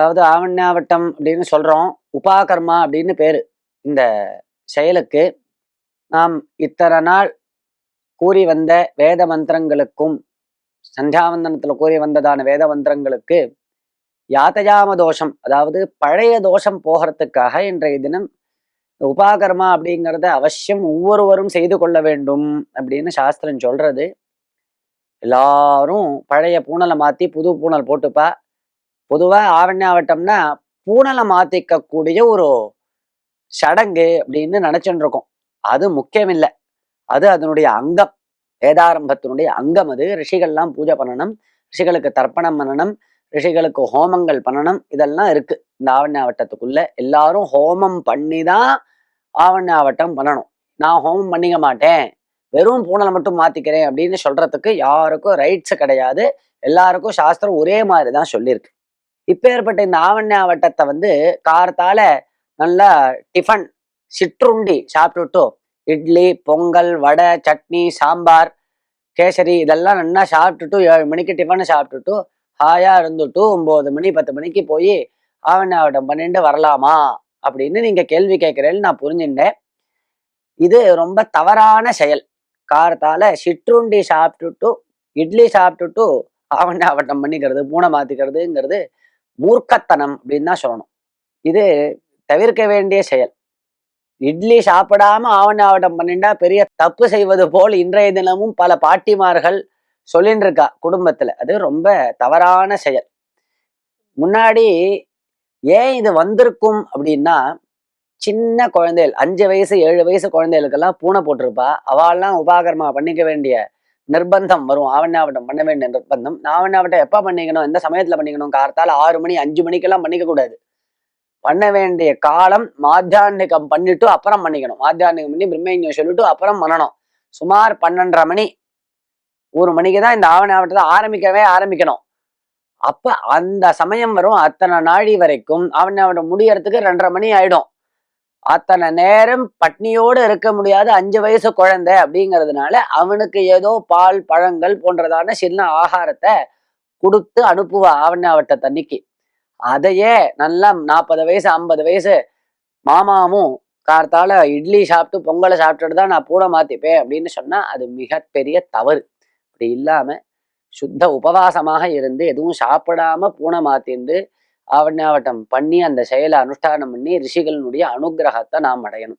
அதாவது ஆவண்யாவட்டம் அப்படின்னு சொல்றோம். உபாகர்மா அப்படின்னு பேர். இந்த செயலுக்கு நாம் இத்தனை நாள் கூறி வந்த வேத மந்திரங்களுக்கும் சந்தியாவந்தனத்தில் கூறி வந்ததான வேத மந்திரங்களுக்கு யாத்தயாம தோஷம் அதாவது பழைய தோஷம் போகிறதுக்காக இன்றைய தினம் உபாகர்மா அப்படிங்கிறத அவசியம் ஒவ்வொருவரும் செய்து கொள்ள வேண்டும் அப்படின்னு சாஸ்திரம் சொல்றது. எல்லாரும் பழைய பூனலை மாற்றி புது பூனல் போட்டுப்பா. பொதுவாக ஆவண்யாவட்டம்னா பூனலை மாத்திக்கக்கூடிய ஒரு சடங்கு அப்படின்னு நினச்சிட்டு இருக்கோம் அது முக்கியம் இல்லை அது அதனுடைய அங்கம் வேதாரம்பத்தினுடைய அங்கம் அது. ரிஷிகள்லாம் பூஜை பண்ணணும். ரிஷிகளுக்கு தர்ப்பணம் பண்ணணும். ரிஷிகளுக்கு ஹோமங்கள் பண்ணணும். இதெல்லாம் இருக்கு. இந்த ஆவண்யாவட்டத்துக்குள்ள எல்லாரும் ஹோமம் பண்ணி தான் ஆவண்யாவட்டம் பண்ணணும். நான் ஹோமம் பண்ணிக்க மாட்டேன். வெறும் பூனலை மட்டும் மாத்திக்கிறேன் அப்படின்னு சொல்றதுக்கு யாருக்கும் ரைட்ஸ் கிடையாது. எல்லாருக்கும் சாஸ்திரம் ஒரே மாதிரி தான் சொல்லியிருக்கு. இப்பேற்பட்ட இந்த ஆவண்யாவட்டத்தை வந்து காரத்தால நல்லா டிஃபன் சிற்றுண்டி சாப்பிட்டுட்டு இட்லி பொங்கல் வடை சட்னி சாம்பார் கேசரி இதெல்லாம் நல்லா சாப்பிட்டுட்டு ஏழு மணிக்கு டிஃபனை சாப்பிட்டுட்டு ஹாயா இருந்துட்டு ஒன்பது மணி பத்து மணிக்கு போய் ஆவண்ணாவட்டம் பண்ணிட்டு வரலாமா அப்படின்னு நீங்க கேள்வி கேட்குறேன்னு நான் புரிஞ்சுட்டேன் இது ரொம்ப தவறான செயல். காரத்தால சிற்றுண்டி சாப்பிட்டுட்டு இட்லி சாப்பிட்டுட்டு ஆவண்ணாவட்டம் பண்ணிக்கிறது பூனை மாத்திக்கிறதுங்கிறது மூர்க்கத்தனம் அப்படின்னு தான் சொல்லணும். இது தவிர்க்க வேண்டிய செயல். இட்லி சாப்பிடாம ஆவணாவட்டம் பண்ணிண்டா பெரிய தப்பு செய்வது போல் இன்றைய தினமும் பல பாட்டிமார்கள் சொல்லின்னு இருக்கா குடும்பத்துல. அது ரொம்ப தவறான செயல். முன்னாடி ஏன் இது வந்திருக்கும் அப்படின்னா சின்ன குழந்தைகள் அஞ்சு வயசு ஏழு வயசு குழந்தைகளுக்கெல்லாம் பூனை போட்டிருப்பா. அவள்லாம் உபாகரமா பண்ணிக்க வேண்டிய நிர்பந்தம் வரும். ஆவண்ணாவட்டம் பண்ண வேண்டிய நிர்பந்தம். ஆவண்ணாவட்டம் எப்போ பண்ணிக்கணும்? எந்த சமயத்தில் பண்ணிக்கணும் கார்த்தால் ஆறு மணி அஞ்சு மணிக்கெல்லாம் பண்ணிக்க கூடாது பண்ண வேண்டிய காலம் மாத்தியானிகம் பண்ணிட்டு அப்புறம் பண்ணிக்கணும். மாத்தியானிகம் பண்ணி பிரம்மேஞ்சம் சொல்லிட்டு அப்புறம் பண்ணணும். சுமார் பன்னெண்டரை மணி. ஒரு மணிக்கு தான் இந்த ஆவணாவட்டத்தை ஆரம்பிக்கவே ஆரம்பிக்கணும். அப்ப அந்த சமயம் வரும். அத்தனை நாழி வரைக்கும் ஆவணாவட்டம் முடியறதுக்கு ரெண்டரை மணி ஆயிடும். அத்தனை நேரம் பட்னியோடு இருக்க முடியாத அஞ்சு வயசு குழந்தை அப்படிங்கிறதுனால அவனுக்கு ஏதோ பால் பழங்கள் போன்றதான சின்ன ஆகாரத்தை கொடுத்து அனுப்புவா ஆவண்ணாவட்ட தண்ணிக்கு. அதையே நல்லா நாற்பது வயசு ஐம்பது வயசு மாமாவும் கார்த்தால இட்லி சாப்பிட்டு பொங்கலை சாப்பிட்டுட்டு தான் நான் பூனை மாத்திப்பேன் அப்படின்னு சொன்னா அது மிகப்பெரிய தவறு. அப்படி இல்லாம சுத்த உபவாசமாக இருந்து எதுவும் சாப்பிடாம பூனை மாத்திண்டு ஆவட்டம் பண்ணி அந்த செயலை அனுஷ்டானம் பண்ணி ரிஷிகளினுடைய அனுகிரகத்தை நாம் அடையணும்.